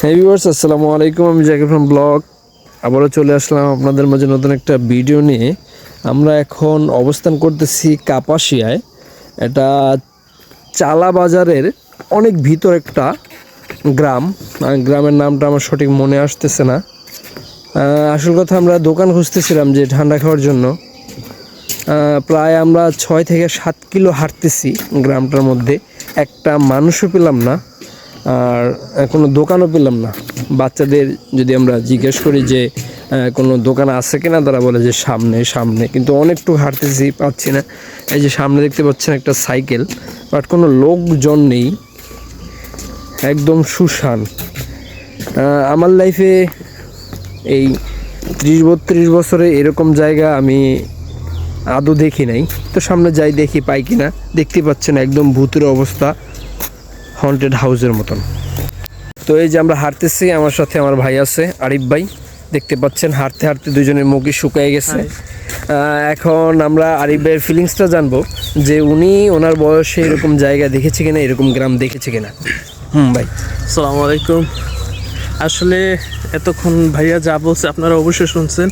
হ্যাঁ ভিউয়ার্স আসসালামু আলাইকুম, আমি জাকির ফ্রম ব্লগ আবারও চলে আসলাম আপনাদের মাঝে নতুন একটা ভিডিও নিয়ে। আমরা এখন অবস্থান করতেছি কাপাসিয়ায়। এটা চালা বাজারের অনেক ভিতর একটা গ্রাম। গ্রামের নামটা আমার সঠিক মনে আসতেছে না। আসল কথা আমরা দোকান খুঁজতেছিলাম যে ঠান্ডা খাওয়ার জন্য। প্রায় আমরা ছয় থেকে সাত কিলো হাঁটতেছি গ্রামটার মধ্যে। একটা মানুষও পেলাম না। আর কোনো দোকানও পেলাম না। বাচ্চাদের যদি আমরা জিজ্ঞেস করি যে কোনো দোকান আছে কিনা, তারা বলে যে সামনে সামনে। কিন্তু অনেকটু হাঁটতেছি, পাচ্ছি না। এই যে সামনে দেখতে পাচ্ছেন একটা সাইকেল, বাট কোনো লোকজন নেই। একদম সুশান। আমার লাইফে এই ত্রিশ বত্রিশ বছরে এরকম জায়গা আমি আদৌ দেখি নাই। তো সামনে যাই দেখি, পাই কিনা। দেখতে পাচ্ছেন একদম ভূতের অবস্থা। হন্টেড হাউসের মতন। তো এই যে আমরা হাঁটতেছি আমার সাথে আমার ভাই আছে আরিফ ভাই। দেখতে পাচ্ছেন হাঁটতে হাঁটতে দুজনের মুখই শুকায় গেছে। এখন আমরা আরিফ ভাইয়ের ফিলিংসটা জানব যে উনি ওনার বয়সে এরকম জায়গা দেখেছে কিনা এরকম গ্রাম দেখেছে কিনা। হুম ভাই। আসসালামু আলাইকুম। আসলে এতক্ষণ ভাইয়া যা বলছে আপনারা অবশ্যই শুনছেন।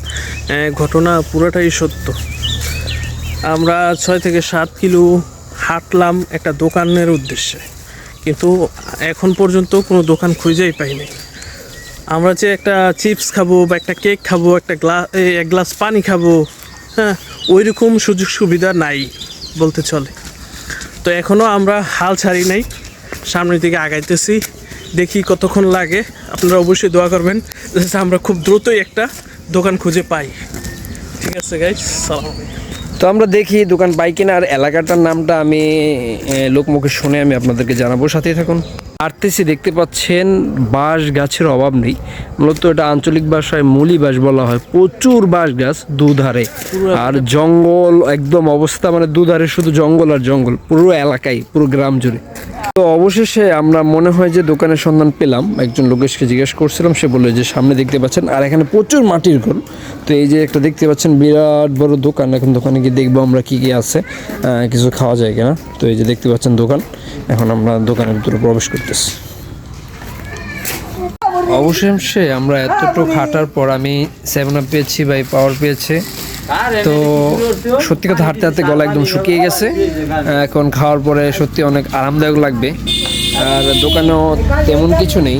ঘটনা পুরোটাই সত্য। আমরা ছয় থেকে সাত কিলো হাঁটলাম একটা দোকানের উদ্দেশ্যে। কিন্তু এখন পর্যন্ত কোনো দোকান খুঁজেই পাইনি। আমরা যে একটা চিপস খাব বা একটা কেক খাব, একটা গ্লাস এক গ্লাস পানি খাব হ্যাঁ ওই রকম সুযোগ সুবিধা নাই বলতে চলে। তো এখনও আমরা হাল ছাড়ি নাই, সামনের দিকে আগাইতেছি, দেখি কতক্ষণ লাগে। আপনারা অবশ্যই দোয়া করবেন আমরা খুব দ্রুতই একটা দোকান খুঁজে পাই। ঠিক আছে গাইজ সালাম। তো আমরা দেখি দোকান পাই কিনা আর এলাকাটার নামটা আমি লোকমুখে শুনে আমি আপনাদেরকে জানাব। সাথেই থাকুন। আরতেছি দেখতে পাচ্ছেন, বাঁশ গাছের অভাব নেই। মূলত এটা আঞ্চলিক ভাষায় মূলি বাঁশ বলা হয়। প্রচুর বাঁশ গাছ দুধারে। আর জঙ্গল একদম অবস্থা মানে দুধারে শুধু জঙ্গল আর জঙ্গল, পুরো এলাকায় পুরো গ্রাম জুড়ে। তো অবশেষে আমরা মনে হয় যে দোকানের সন্ধান পেলাম। একজন লোকেশকে জিজ্ঞেস করছিলাম, সে বলল যে সামনে দেখতে পাচ্ছেন, আর এখানে প্রচুর মাটির ঘর। তো এই যে একটা দেখতে পাচ্ছেন, বিরাট বড় দোকান। এখন দোকানে গিয়ে দেখব আমরা কি কি আছে কিছু খাওয়া যায় কিনা। তো এই যে দেখতে পাচ্ছেন দোকান। এখন আমরা দোকানের ভিতরে প্রবেশ করতেছি। অবশেষে আমরা এতটুকু হাঁটার পর আমি সেভেন আপ পেয়েছি বাই পাওয়ার পেয়েছে। তো সত্যি কথা হাঁটতে হাঁটতে গলা একদম শুকিয়ে গেছে। এখন খাওয়ার পরে সত্যি অনেক আরামদায়ক লাগবে। আর দোকানেও তেমন কিছু নেই।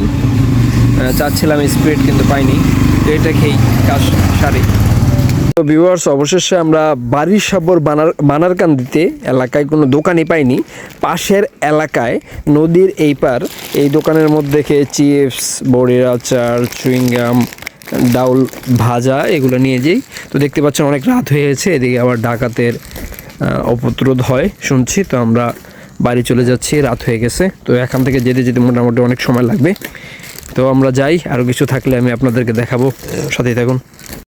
চাচ্ছিলাম স্পিরিট কিন্তু পাইনি। তো এটা খেয়েই কাজ সারি। তো ভিউয়ার্স অবশেষে আমরা বাড়ির সাবর বানার বানারকান্দিতে এলাকায় কোনো দোকানই পাইনি। পাশের এলাকায় নদীর এই পার এই দোকানের মধ্যে খেয়ে চিপস বড়ির আচার চুইংগাম ডাউল ভাজা, এগুলো নিয়ে যাই। তো দেখতে পাচ্ছেন অনেক রাত হয়েছে এদিকে আবার ডাকাতের অপত্রোধ হয়। শুনছি, তো আমরা বাড়ি চলে যাচ্ছি, রাত হয়ে গেছে। তো এখান থেকে যেতে যেতে মোটামুটি অনেক সময় লাগবে। তো আমরা যাই আরও কিছু থাকলে আমি আপনাদেরকে দেখাবো। সাথেই থাকুন।